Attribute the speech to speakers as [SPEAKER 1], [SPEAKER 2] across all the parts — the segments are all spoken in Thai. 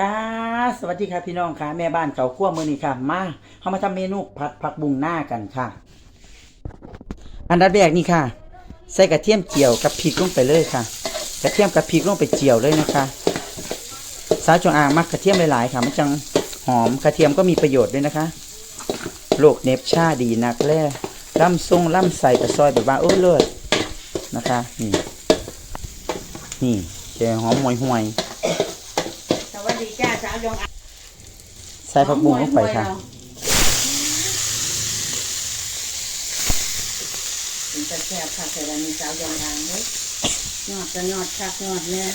[SPEAKER 1] ค่ะสวัสดีค่ะพี่น้องค่ะ แม่บ้านเขาขั้วมือนี่ค่ะ มาเขามาทำเมนูผัดผักบุ้งหน้ากันค่ะ อันดับแรกนี่ค่ะ ใส่กระเทียมเจียวกับพริกลงไปเลยค่ะ กระเทียมกับพริกลงไปเจียวเลยนะคะสาวจงอางมักกระเทียมหลายๆค่ะมันจังหอมกระเทียมก็มีประโยชน์ด้วยนะคะโรคเนบชาดีนักแร่ล่ำทรงล่ำใส่กระซอยแบบว่าโอ้เลิศนะคะ นี่นี่แกหอมห่วยห่วย
[SPEAKER 2] สดีจ้าสาวยง
[SPEAKER 1] ใส่ผักบุ้งลงไปค่ะ
[SPEAKER 2] เป็นตะแคบค่ะแต่ละมีสาวยงดังเด้ยอดจะยอดคักยอดเนี่ย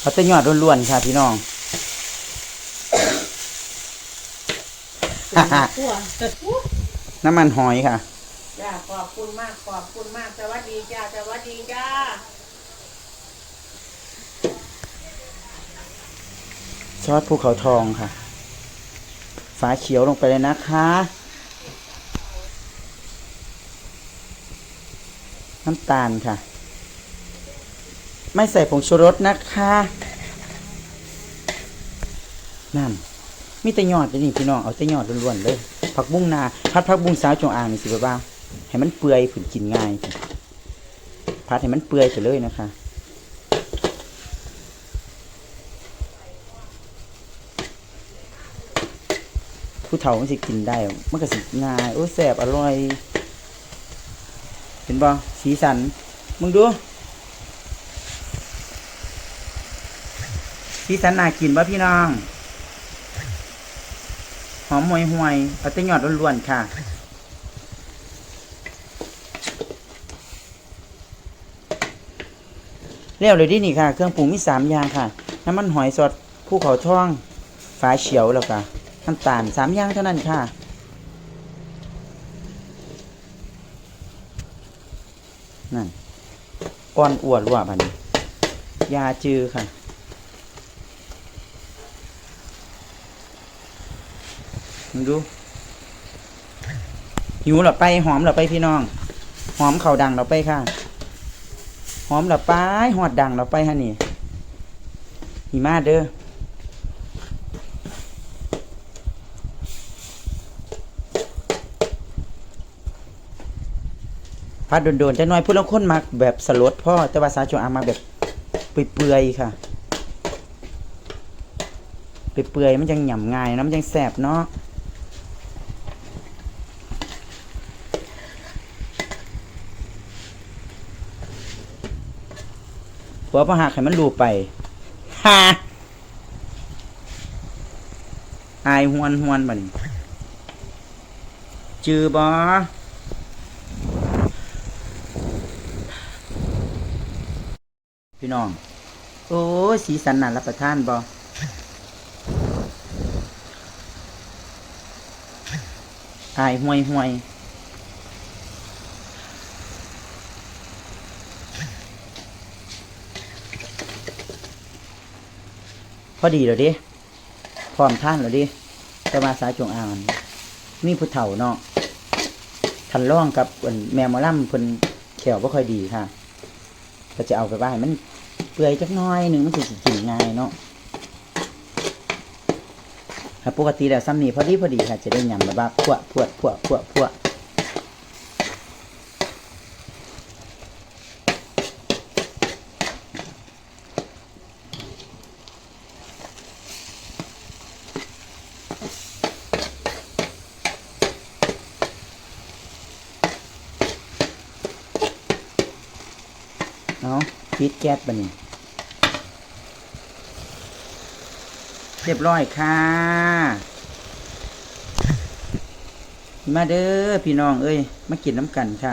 [SPEAKER 1] เขาจะยอดล้วนๆค่ะพี่น้อง
[SPEAKER 2] ขั้วกระทุ้
[SPEAKER 1] น้ำมันหอยค่ะ
[SPEAKER 2] จ้าขอบคุณมากขอบคุณมากสวัสดีจ้าสวัสดีจ้า
[SPEAKER 1] ซอสภูเขาทองค่ะ ฝาเขียวลงไปเลยนะคะ น้ำตาลค่ะ ไม่ใส่ผงชูรสนะคะ นั่น มีแต่ยอดเลยนี่พี่น้อง เอาแต่ยอดล้วนๆเลย ผักบุ้งนา พัดผักบุ้งสาวจงอางนี่สิบ้าให้มันเปื่อยผืนกินง่าย พัดให้มันเปื่อยไปเลยนะคะ ผู้เฒ่ามันสิกินได้ มันก็สิง่าย โอ้แสบอร่อย เห็นบ่สีสัน มึงดู สีสันน่ากินบ่พี่น้อง หอมห่วยห่วยเอาแต่ยอดล้วนๆค่ะแล้วเลยดินี่ค่ะ เครื่องปรุงมีสามอย่างค่ะ น้ำมันหอยสดภูเขาทองฝาเฉียวแล้วก็ น้ำตาลสามอย่างเท่านั้นค่ะ นั่นก้อนอ้วนรั่วพันนี้ยาจือค่ะ ดูหิวเหรอไปหอมเหรอไปพี่น้อง หอมเข่าดังเหรอไปค่ะ หอมเหรอไปหอดดังเหรอไปฮะนี่หิมาเด้อ พัดโดนๆจะน้อยพูดแล้วคนมักแบบสลดพ่อแต่ว่าสาจงอามาแบบเปื่อยๆค่ะเปื่อยๆมันจังหย่ำง่ายนะมันจังแสบเนาะหัวพระหักให้มันรูไปฮาอายหวนหวนบัดนจือบอ พี่น้อง โอ้ยสีสันน่ารับประทานบออายห่วยห่วยพอดีแล้วดิพร้อมท่านแล้วดิแต่มาสายจงอางมีผู้เฒ่าเนาะทันร่องกับเพิ่นแมวหมอล่ำเพิ่นแขวบ่ค่อยดีค่ะ ก็จะเอาไปว่าให้มันเปื่อยจักน้อยหนึ่งมันสิสิกินง่ายเนาะถ้าปกติแล้วซ้ำนี้พอดีพอดีค่ะจะได้ยำแบบว่าพวกพวกพวกพวกพวก เอาปิดแก๊สไปนนี้เรียบร้อยค่ะ มาเด้อพี่น้องเอ้ย มากินน้ำกันค่ะ